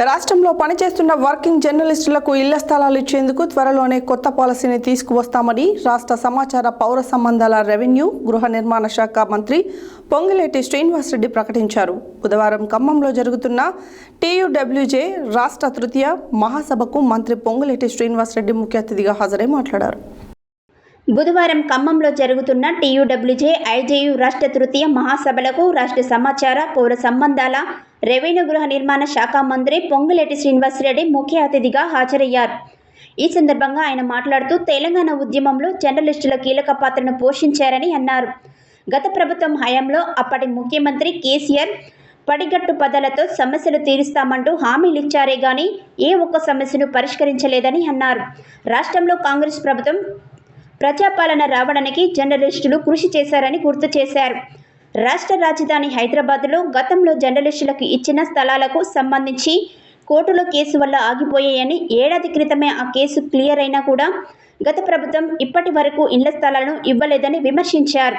రాష్ట్రంలో పనిచేస్తున్న వర్కింగ్ జర్నలిస్టులకు ఇళ్ళ స్థలాలు ఇచ్చేందుకు త్వరలోనే కొత్త పాలసీని తీసుకువస్తామని రాష్ట్ర సమాచార పౌర సంబంధాల రెవెన్యూ గృహ నిర్మాణ శాఖ మంత్రి పొంగిలేటి శ్రీనివాసరెడ్డి ప్రకటించారు. బుధవారం ఖమ్మంలో జరుగుతున్న టీయూడబ్ల్యూజే రాష్ట్ర తృతీయ మహాసభకు మంత్రి పొంగులేటి శ్రీనివాసరెడ్డి ముఖ్య అతిథిగా హాజరై మాట్లాడారు. బుధవారం ఖమ్మంలో జరుగుతున్న టీయూడబ్ల్యూజే ఐజేయు రాష్ట్ర తృతీయ మహాసభలకు రాష్ట్ర సమాచార పౌర సంబంధాల రెవెన్యూ గృహ నిర్మాణ శాఖ మంత్రి పొంగులేటి శ్రీనివాసరెడ్డి ముఖ్య అతిథిగా హాజరయ్యారు. ఈ సందర్భంగా ఆయన మాట్లాడుతూ తెలంగాణ ఉద్యమంలో జర్నలిస్టుల కీలక పాత్రను పోషించారని అన్నారు. గత ప్రభుత్వం హయాంలో అప్పటి ముఖ్యమంత్రి కేసీఆర్ పడిగట్టు పదాలతో సమస్యలు తీరుస్తామంటూ హామీలిచ్చారే గాని ఏ ఒక్క సమస్యను పరిష్కరించలేదని అన్నారు. రాష్ట్రంలో కాంగ్రెస్ ప్రభుత్వం ప్రజాపాలన రావడానికి జర్నలిస్టులు కృషి చేశారని గుర్తు చేశారు. రాష్ట్ర రాజధాని హైదరాబాద్లో గతంలో జర్నలిస్టులకు ఇచ్చిన స్థలాలకు సంబంధించి కోర్టులో కేసు వల్ల ఆగిపోయాయని ఏడాది క్రితమే ఆ కేసు క్లియర్ అయినా కూడా గత ప్రభుత్వం ఇప్పటి వరకు ఇళ్ళ స్థలాలను ఇవ్వలేదని విమర్శించారు.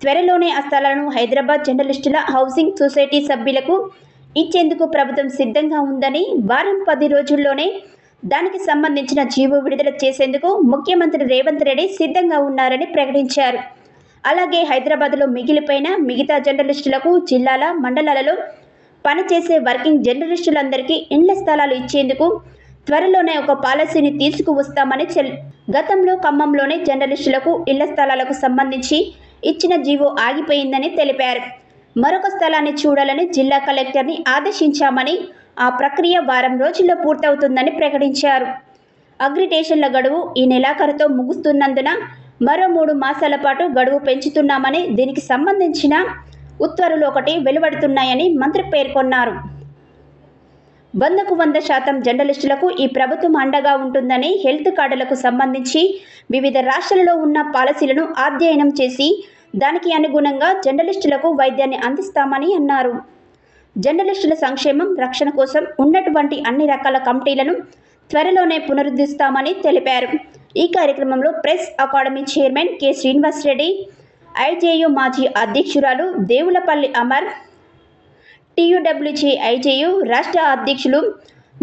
త్వరలోనే ఆ స్థలాలను హైదరాబాద్ జర్నలిస్టుల హౌసింగ్ సొసైటీ సభ్యులకు ఇచ్చేందుకు ప్రభుత్వం సిద్ధంగా ఉందని వారం పది రోజుల్లోనే దానికి సంబంధించిన జీవో విడుదల చేసేందుకు ముఖ్యమంత్రి రేవంత్ రెడ్డి సిద్ధంగా ఉన్నారని ప్రకటించారు. అలాగే హైదరాబాద్లో మిగిలిపోయిన మిగతా జర్నలిస్టులకు జిల్లాల మండలాలలో పనిచేసే వర్కింగ్ జర్నలిస్టులందరికీ ఇండ్ల స్థలాలు ఇచ్చేందుకు త్వరలోనే ఒక పాలసీని తీసుకువస్తామని చెల్ గతంలో ఖమ్మంలోనే జర్నలిస్టులకు ఇళ్ళ స్థలాలకు సంబంధించి ఇచ్చిన జీవో ఆగిపోయిందని తెలిపారు. మరొక స్థలాన్ని చూడాలని జిల్లా కలెక్టర్ని ఆదేశించామని ఆ ప్రక్రియ వారం రోజుల్లో పూర్తవుతుందని ప్రకటించారు. అగ్రిటేషన్ల గడువు ఈ నెలాఖరుతో ముగుస్తున్నందున మరో మూడు మాసాల పాటు గడువు పెంచుతున్నామని దీనికి సంబంధించిన ఉత్తర్వులు ఒకటి వెలువడుతున్నాయని మంత్రి పేర్కొన్నారు. వందకు వంద శాతం జర్నలిస్టులకు ఈ ప్రభుత్వం అండగా ఉంటుందని హెల్త్ కార్డులకు సంబంధించి వివిధ రాష్ట్రాలలో ఉన్న పాలసీలను అధ్యయనం చేసి దానికి అనుగుణంగా జర్నలిస్టులకు వైద్యాన్ని అందిస్తామని అన్నారు. జర్నలిస్టుల సంక్షేమం రక్షణ కోసం ఉన్నటువంటి అన్ని రకాల కమిటీలను త్వరలోనే పునరుద్ధరిస్తామని తెలిపారు. ఈ కార్యక్రమంలో press academy chairman K. Srinivasa Reddy IJU మాజీ అధ్యక్షురాలు దేవులపల్లి అమర్ టీయూడబ్ల్యూజీ ఐజేయు రాష్ట్ర అధ్యక్షులు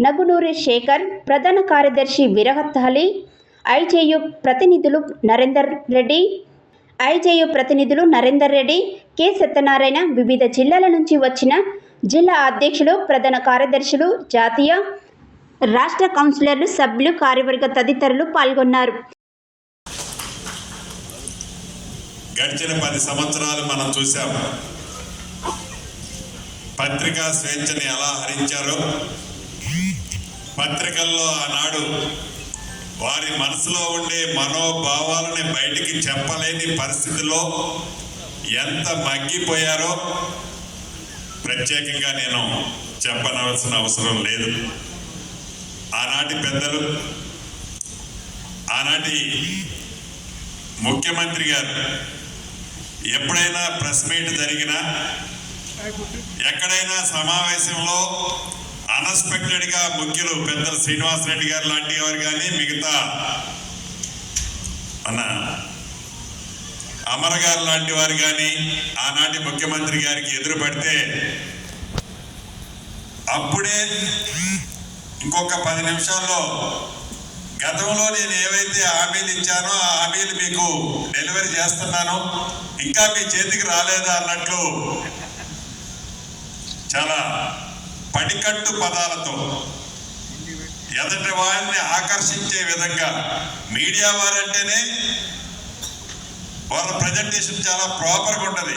నగునూరి శేఖర్ ప్రధాన కార్యదర్శి విరహత్ అలీ ఐజేయు ప్రతినిధులు నరేందర్ రెడ్డి ఐజేయు ప్రతినిధులు నరేందర్ రెడ్డి కె. సత్యనారాయణ వివిధ జిల్లాల నుంచి వచ్చిన జిల్లా అధ్యక్షులు ప్రధాన కార్యదర్శులు జాతీయ రాష్ట్ర కౌన్సిలర్లు సభ్యులు కార్యవర్గ తదితరులు పాల్గొన్నారు. గడిచిన పది సంవత్సరాలు మనం చూసాం పత్రికా స్వేచ్ఛని ఎలా హరించారో పత్రికల్లో ఆనాడు వారి మనసులో ఉండే మనోభావాలని బయటికి చెప్పలేని పరిస్థితిలో ఎంత మగ్గిపోయారో ప్రత్యేకంగా నేను చెప్పనవలసిన అవసరం లేదు. ఆనాటి పెద్దలు ఆనాటి ముఖ్యమంత్రి గారు ఎప్పుడైనా ప్రెస్ మీట్ జరిగినా ఎక్కడైనా సమావేశంలో అన్ఎక్స్పెక్టెడ్గా ముఖ్యులు పెద్దలు శ్రీనివాస్ రెడ్డి గారు లాంటి వారు కానీ మిగతా మన అమర్ గారు లాంటి వారు కానీ ఆనాటి ముఖ్యమంత్రి గారికి ఎదురు పడితే అప్పుడే ఇంకొక పది నిమిషాల్లో గతంలో నేను ఏవైతే హామీలు ఇచ్చానో ఆ హామీలు మీకు డెలివరీ చేస్తున్నాను. ఇంకా మీ చేతికి రాలేదా అన్నట్లు చాలా పడికట్టు పదాలతో ఎదటి వారిని ఆకర్షించే విధంగా మీడియా వారంటేనే వాళ్ళ ప్రజెంటేషన్ చాలా ప్రాపర్గా ఉంటుంది.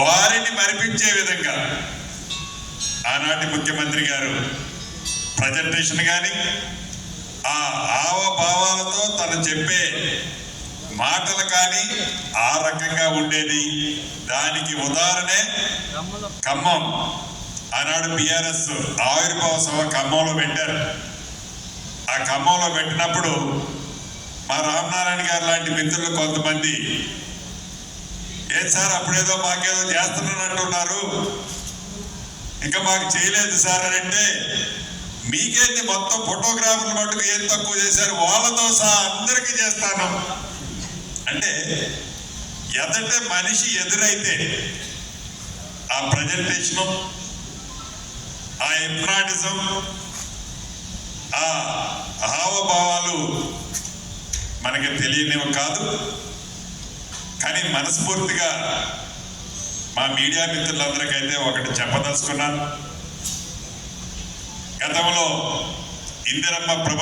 వారిని మరిపించే విధంగా. ఆనాటి ముఖ్యమంత్రి గారు ప్రజెంటేషన్ కానీ ఆ ఆవభావాలతో తను చెప్పే మాటలు కానీ ఆ రకంగా ఉండేది. దానికి ఉదాహరణే ఖమ్మం. ఆనాడు బీఆర్ఎస్ ఆవిర్భావ సభ ఖమ్మంలో పెట్టారు. ఆ ఖమ్మంలో పెట్టినప్పుడు మా రామనారాయణ గారు లాంటి మిత్రులు కొంతమంది ఏం సార్ అప్పుడేదో మాకేదో చేస్తున్నట్టున్నారు. ఇంకా మాకు చేయలేదు సార్ అని అంటే మీకేంది మొత్తం ఫోటోగ్రాఫర్లు మటుకు ఏం తక్కువ చేశారు? వాళ్ళతో సహా అందరికీ చేస్తాను. అంటే ఎదంటే మనిషి ఎదురైతే ఆ ప్రజెంటేషను ఆ హిప్నాటిజం ఆ హావభావాలు మనకి తెలియనివి కాదు. కానీ మనస్ఫూర్తిగా మా మీడియా మిత్రులందరికైతే ఒకటి చెప్పదలుచుకున్నాను. గతంలో ఇందిరమ్మ ప్రభుత్వం